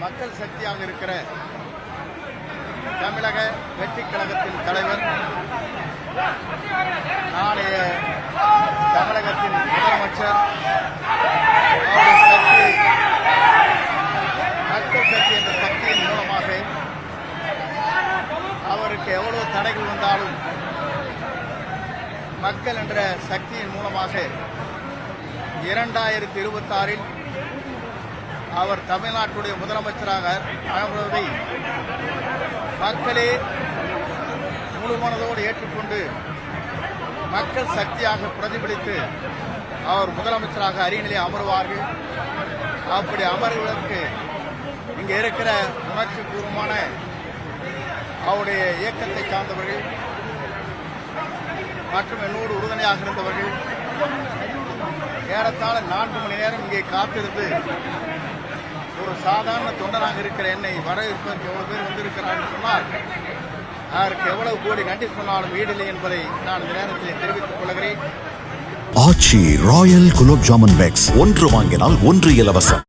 மக்கள் சக்தியாக இருக்கிற தமிழக வெற்றி கழகத்தின் தலைவர் நாளைய தமிழகத்தின் முதலமைச்சர் சக்தி மக்கள் சக்தி என்ற சக்தியின் மூலமாக அவருக்கு எவ்வளவு தடைகள் வந்தாலும் மக்கள் என்ற சக்தியின் மூலமாக இரண்டாயிரத்தி இருபத்தாறில் அவர் தமிழ்நாட்டுடைய முதலமைச்சராக ஆகுவதை மக்களே முழு மனதோடு ஏற்றுக்கொண்டு மக்கள் சக்தியாக பிரதிபலித்து அவர் முதலமைச்சராக அரியணையிலே அமர்வார்கள். அப்படி அமர்வதற்கு இங்கே இருக்கிற உணர்ச்சி பூர்வமான அவருடைய இயக்கத்தை சார்ந்தவர்கள் மற்றும் என்னோடு உறுதுணையாக இருந்தவர்கள். ஏறத்தாழ நான்கு மணி நேரம் இங்கே காத்திருந்து ஒரு சாதாரண தொண்டனாக இருக்கிற என்னை வரவேற்பதற்கு எவ்வளவு பேர் வந்திருக்கிறார்கள் சொன்னால் அதற்கு எவ்வளவு கோடி நன்றி சொன்னாலும் ஈடில்லை என்பதை நான் இந்த நேரத்தில் தெரிவித்துக் கொள்கிறேன். ஆச்சி ராயல் குலோப் ஜாமுன் பேக்ஸ் ஒன்று வாங்கினால் ஒன்று இலவசம்.